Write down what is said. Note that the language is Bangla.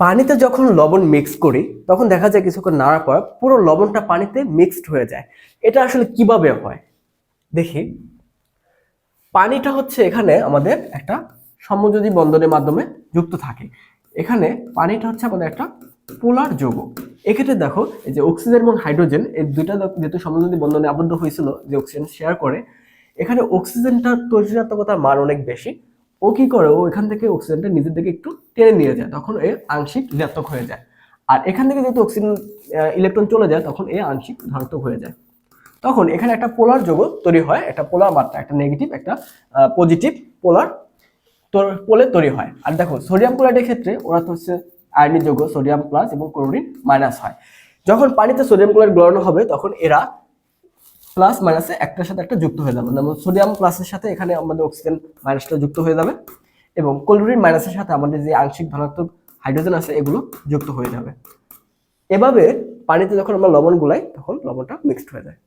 পানিতে যখন লবণ মিক্স করি, তখন দেখা যায় কিছুক্ষণ নাড়ার পর পুরো লবণটা পানিতে মিক্সড হয়ে যায়। এটা আসলে কীভাবে হয়? দেখি। পানিটা হচ্ছে এখানে আমাদের একটা সমযোজী বন্ধনের মাধ্যমে যুক্ত থাকে। এখানে পানিটা হচ্ছে আমাদের একটা পোলার যৌগ। এক্ষেত্রে দেখো, এই যে অক্সিজেন এবং হাইড্রোজেন এই দুইটা যেহেতু সমযোজী বন্ধনে আবদ্ধ হয়েছিল যে অক্সিজেন শেয়ার করে, এখানে অক্সিজেনটার তৈরিজাতকতার মান অনেক বেশি। ও কি করে? ও এখান থেকে অক্সিজেনটা নিজের দিকে একটু টেনে নিয়ে যায়, তখন এ আংশিক ঋণাত্মক হয়ে যায়। আর এখান থেকে যেহেতু অক্সিজেন ইলেকট্রন চলে যায়, তখন এ আংশিক ধনাত্মক হয়ে যায়। তখন এখানে একটা পোলার যৌগ তৈরি হয়, একটা পোলার মাত্রা, একটা নেগেটিভ একটা পজিটিভ পোলার পোলে তৈরি হয়। আর দেখো সোডিয়াম ক্লোরাইডের ক্ষেত্রে ওরা তো হচ্ছে আয়নিক যৌগ সোডিয়াম প্লাস এবং ক্লোরিন মাইনাস হয়। যখন পানিতে সোডিয়াম ক্লোরাইড গলানো হবে, তখন এরা প্লাস মাইনাসে একটার সাথে একটা যুক্ত হয়ে যাবে। যেমন সোডিয়াম প্লাসের সাথে এখানে আমাদের অক্সিজেন মাইনাসটা যুক্ত হয়ে যাবে এবং ক্লোরিন মাইনাসের সাথে আমাদের যে আংশিক ধনাত্মক হাইড্রোজেন আছে, এগুলো যুক্ত হয়ে যাবে। এভাবে পানিতে যখন আমরা লবণ গুলাই, তখন লবণটা মিক্সড হয়ে যায়।